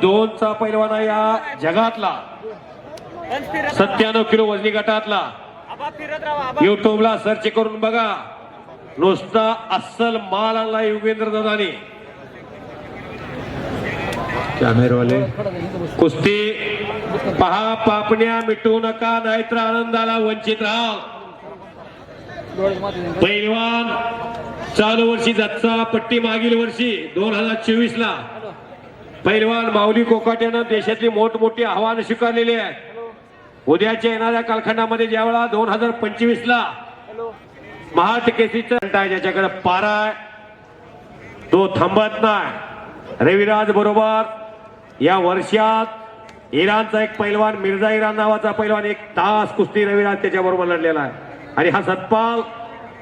दोनचा पैलवाना या जगातला. सत्त्याण्णव किलो वजनी गटातला. युट्यूबला सर्च करून बघा. नुसता अस्सल माल आणला युगेंद्र दादानी. कॅमेरावाले. कुस्ती पहा पापण्या मिटू नका नाहीतर आनंदाला वंचित राहा. पैलवान चालू वर्षी जातचा पट्टी मागील वर्षी दोन हजार चोवीस ला पैलवान माऊली कोकाट्यानं देशातली मोठमोठी आव्हानं स्वीकारलेली आहेत. उद्याच्या येणाऱ्या कालखंडामध्ये ज्यावेळा दोन हजार पंचवीस ला महाट केसीचं आहे ज्याच्याकडे पारा आहे तो थांबत नाही. रविराज बरोबर या वर्षात इराणचा एक पैलवान मिर्झा इराण नावाचा पैलवान एक तास कुस्ती रविराज त्याच्या बरोबर लढलेला आहे. आणि हा सतपाल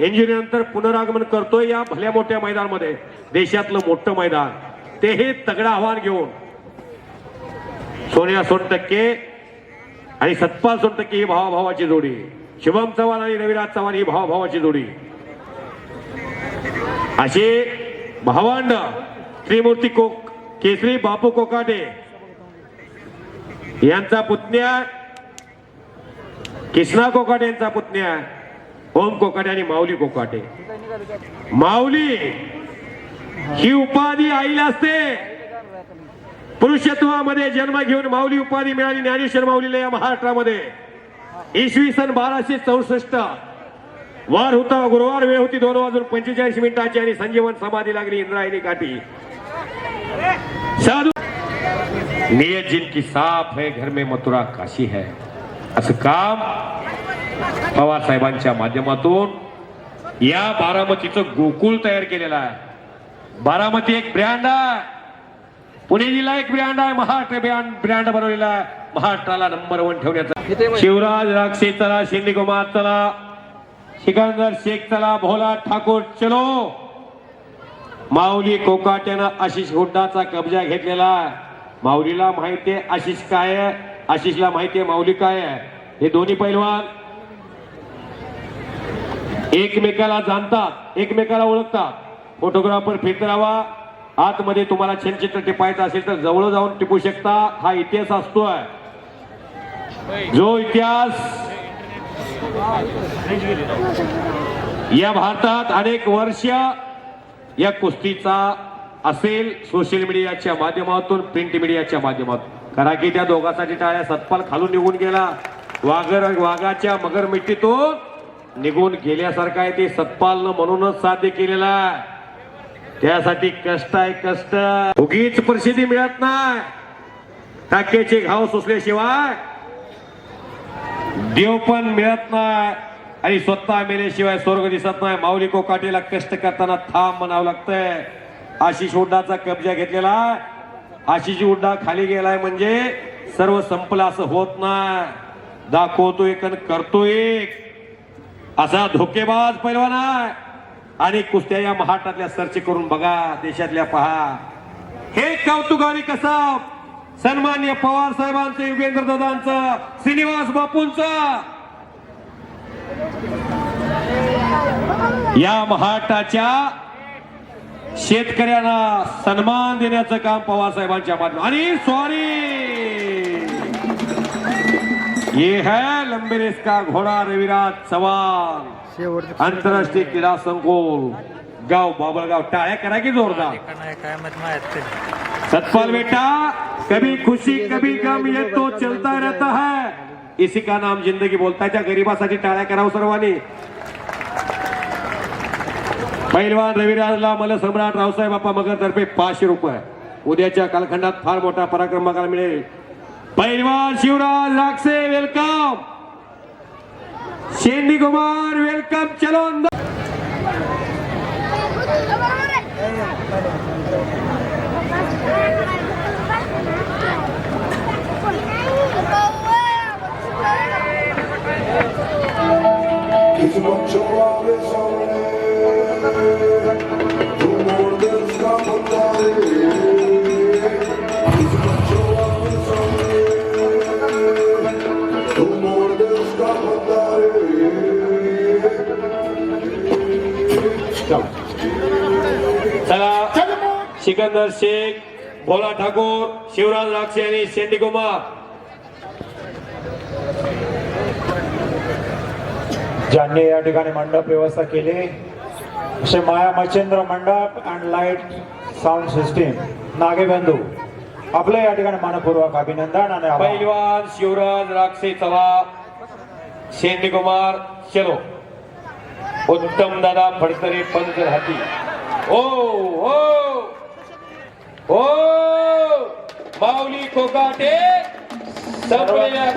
इंजुरी नंतर पुनरागमन करतोय या भल्या मोठ्या मैदानामध्ये. देशातलं मोठं मैदान. तेही तगडं आव्हान घेऊन. सोन्या सोनटक्के आणि सतपाल सोनटक्के ही भावाभावाची जोडी. शिवम चव्हाण आणि रविराज चव्हाण ही भावाभावाची जोडी. अशी भावांड त्रिमूर्ती कोक केसरी बापू कोकाटे यांचा पुतण्या कृष्णा कोकाटे यांचा पुतण्या ओम कोकाटे आणि माऊली कोकाटे. माऊली ही उपाधी आईला असते. पुरुषत्वामध्ये जन्म घेऊन माऊली उपाधी मिळाली ज्ञानेश्वर माऊलीला या महाराष्ट्रामध्ये. इसवी सन बाराशे चौसष्ट. वार होता गुरुवार वेळ होती दोन वाजून पंचेचाळीस मिनिटाची आणि संजीवन समाधी लागली इंद्रायणी काठी. साधू नियत जिनकी साफ है घर में मथुरा काशी है. असं काम पवार साहेबांच्या माध्यमातून या बारामतीचं गोकुळ तयार केलेलं आहे. बारामती एक ब्रँड आहे. पुणे जिल्हा एक ब्रँड आहे महाराष्ट्र ब्रँड ब्रँड बनवलेला आहे. महाराष्ट्राला नंबर वन ठेवण्याचा. शिवराज राक्षे चला शिंदे कुमार चला सिकंदर शेख चला भोला ठाकूर चलो. माऊली कोकाट्यानं आशिष हुड्डाचा कब्जा घेतलेला माऊलीला माहितीये आशिष काय आहे? आशिषला माहितीये माऊली काय आहे? हे दोन्ही पैलवान एकमेकाला जाणतात एकमेकाला ओळखतात. फोटोग्राफर फिरत राहावा आतमध्ये तुम्हाला छनचित्र टिपायचं असेल तर जवळ जाऊन टिपू शकता. हा इतिहास असतोय. जो इतिहास या भारतात अनेक वर्ष या कुस्तीचा असेल सोशल मीडियाच्या माध्यमातून प्रिंट मीडियाच्या माध्यमातून. कारण की त्या दोघांसाठी टाळ्या. सतपाल खालून निघून गेला. वाघर वाघाच्या मगर मिट्टीतून निघून गेल्यासारखं आहे ते. सतपालनं म्हणूनच साध्य केलेला आहे. त्यासाठी कष्ट आहे कष्ट. उगीच प्रसिद्धी मिळत नाही. टाकेचे घाव सुचल्याशिवाय देव पण मिळत नाही. आणि स्वतः मेल्याशिवाय स्वर्ग दिसत नाही. माऊली कोकाटीला कष्ट करताना थांब म्हणावं लागतंय. आशिष उड्डाचा कब्जा घेतलेला आशिष उड्डा खाली गेलाय म्हणजे सर्व संपलं असं होत नाही. दाखवतो एक आणि करतो एक असा धोकेबाज पैलवान आहे. आणि कुस्त्या या महाराष्ट्रातल्या सर्च करून बघा देशातल्या पहा. हे कौतुकाने कसं? सन्मान्य पवार साहेबांचं युगेंद्र दादांचं श्रीनिवास बापूंचं. या महाराष्ट्राच्या शेतकऱ्यांना सन्मान देण्याचं काम पवार साहेबांच्या माध्यमात आणि सॉरी ये है लंबे रेस का घोडा रविराज चव्हाण आंतरराष्ट्रीय क्रीडा संकुल। गाव बाबळगाव टाळ्या करा की जोरदार? सतपाल बेटा कभी खुशी कभी गम ये तो चलता रहता है। इसी का नाम जिंदगी बोलता है त्या गरीबासाठी टाळ्या करावं सर्वांनी. पैलवान रविराजला मला सम्राट रावसाहेब बाप्पा मगर तर्फे पाचशे रुपये. उद्याच्या कालखंडात फार मोठा पराक्रम बघायला मिळेल. पैलवान शिवराज लागसे वेलकम शेंडी कुमार वेलकम चलो अंदर It's चला सिकंदर शेख भोला ठाकूर शिवराज राक्षे आणि शेंडी कुमार। ज्यांनी या ठिकाणी मंडप व्यवस्था केली असे Maya Machhindra Mandap and light sound system Nagebandhu. आपलं या ठिकाणी मनपूर्वक अभिनंदन आणि आभार. पैलवान शिवराज राक्षे चला शेंडी कुमार शेलो उत्तम दादा फडकरे पंच हाती. ओ ओ ओ माऊली कोकाटे संपलेल्या